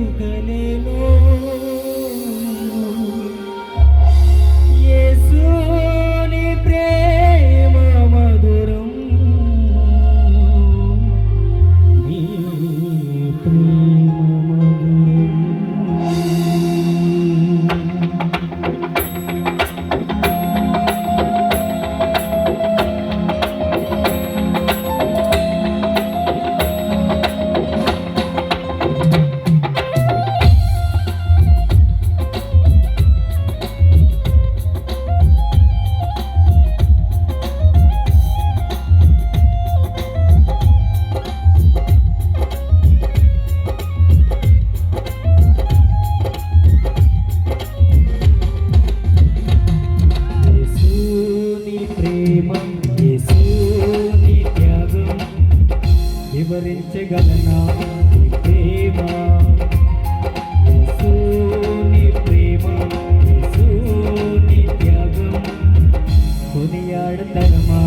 you. వివరించగలనా? ప్రేమ యేసుని ప్రేమ యేసుని త్యాగం కొనియాడతరమా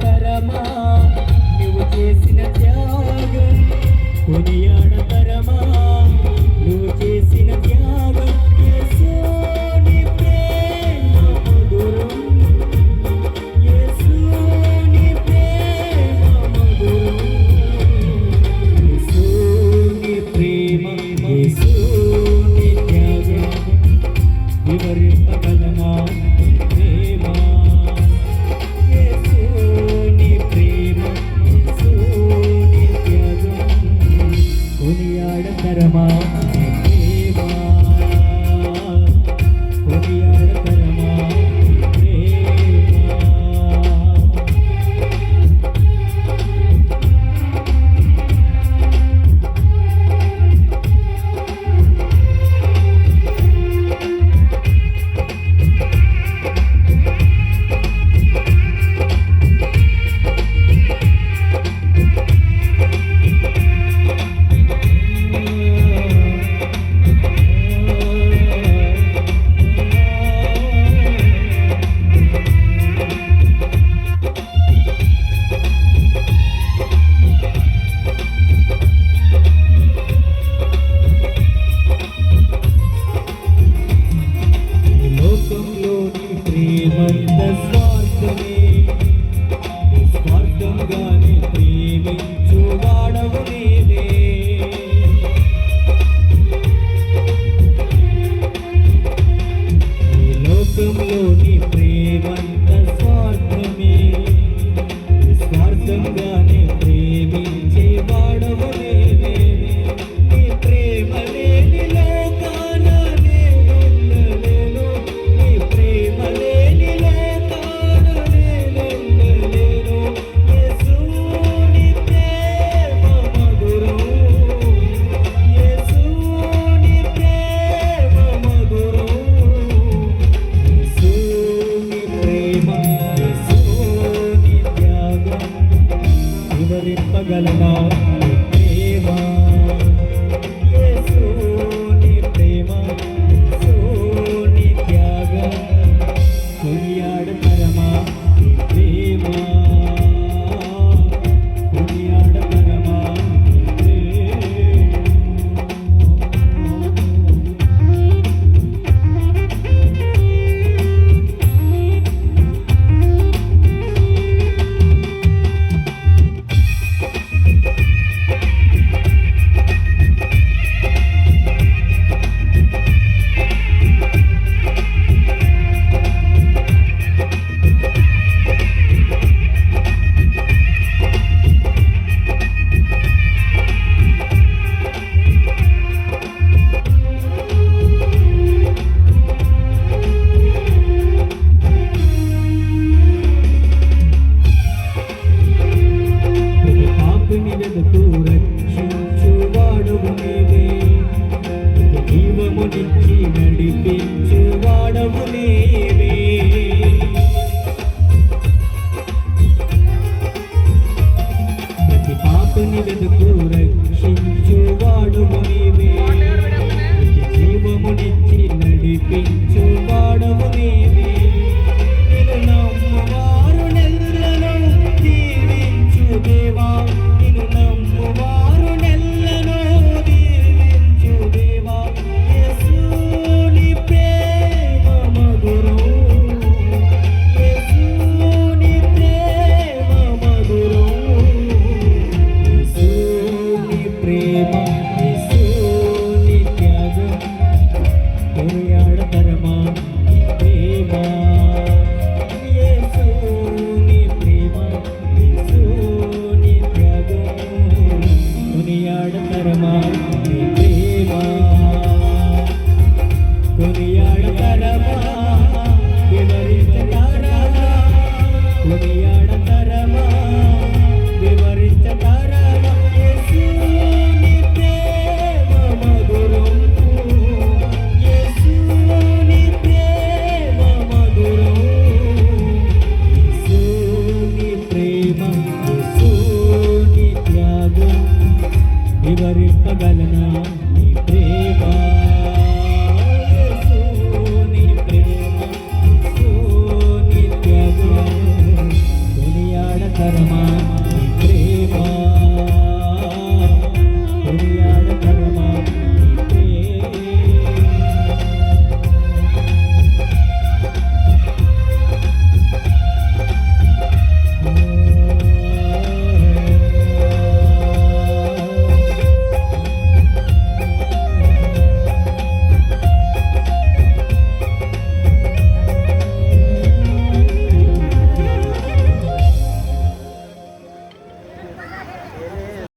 కొనియాడతరమా నువ్వు చేసిన త్యాగం కొనియాడతరమా? মৌরী 可以。to do